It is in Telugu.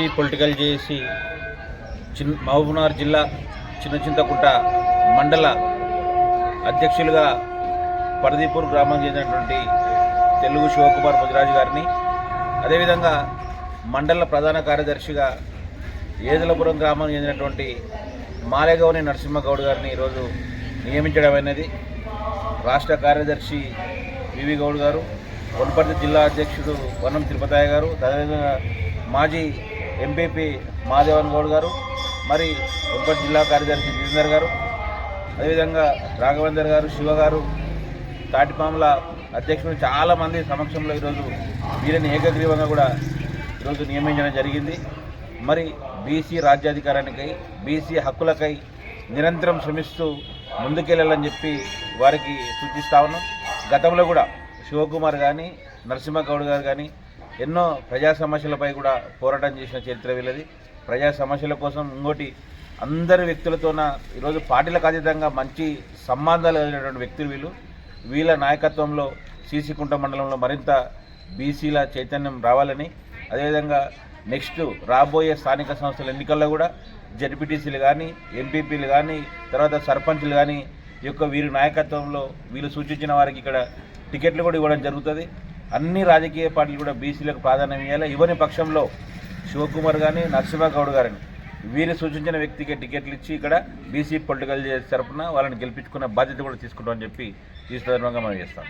చేసి పొలిటికల్ చేసి చిన్ మహబూబ్నగర్ జిల్లా చిన్న చింతకుంట మండల అధ్యక్షులుగా పరదీపూర్ గ్రామం చెందినటువంటి తెలుగు శివకుమార్ ముదిరాజు గారిని అదేవిధంగా మండల ప్రధాన కార్యదర్శిగా ఏదలపురం గ్రామం చెందినటువంటి మాలేగౌని నరసింహగౌడ్ గారిని ఈరోజు నియమించడం అనేది రాష్ట్ర కార్యదర్శి వివి గౌడ్ గారు వనపర్తి జిల్లా అధ్యక్షుడు వనం తిరుపతయ్య గారు అదేవిధంగా మాజీ ఎంపీపీ మాదేవన్ గౌడ్ గారు మరి వనపర్తి జిల్లా కార్యదర్శి జితేందర్ గారు అదేవిధంగా రాఘవేందర్ గారు శివ గారు తాటిపాముల అధ్యక్షుడు చాలామంది సమక్షంలో ఈరోజు వీరిని ఏకగ్రీవంగా కూడా ఈరోజు నియమించడం జరిగింది. మరి బీసీ రాజ్యాధికారానికై బీసీ హక్కులకై నిరంతరం శ్రమిస్తూ ముందుకెళ్ళాలని చెప్పి వారికి సూచిస్తా ఉన్నాం. గతంలో కూడా శివకుమార్ కానీ నరసింహగౌడ్ గారు కానీ ఎన్నో ప్రజా సమస్యలపై కూడా పోరాటం చేసిన చరిత్ర వీళ్ళది. ప్రజా సమస్యల కోసం ఇంకోటి అందరి వ్యక్తులతోన ఈరోజు పార్టీలకు అతీతంగా మంచి సంబంధాలు కలిగినటువంటి వ్యక్తులు వీళ్ళు. వీళ్ళ నాయకత్వంలో సీసీకుంట మండలంలో మరింత బీసీల చైతన్యం రావాలని అదేవిధంగా నెక్స్ట్ రాబోయే స్థానిక సంస్థల ఎన్నికల్లో కూడా జడ్పీటీసీలు కానీ ఎంపీపీలు కానీ తర్వాత సర్పంచ్లు కానీ ఈ యొక్క వీరి నాయకత్వంలో వీళ్ళు సూచించిన వారికి ఇక్కడ టికెట్లు కూడా ఇవ్వడం జరుగుతుంది. అన్ని రాజకీయ పార్టీలు కూడా బీసీలకు ప్రాధాన్యం ఇవ్వాలి. ఇవ్వని పక్షంలో శివకుమార్ కానీ నరసింహగౌడ్ గారిని వీరు సూచించిన వ్యక్తికి టికెట్లు ఇచ్చి ఇక్కడ బీసీ పొలిటికల్ తరఫున వాళ్ళని గెలిపించుకున్న బాధ్యత కూడా తీసుకుంటామని చెప్పి ఈ సందర్భంగా మనం చేస్తాం.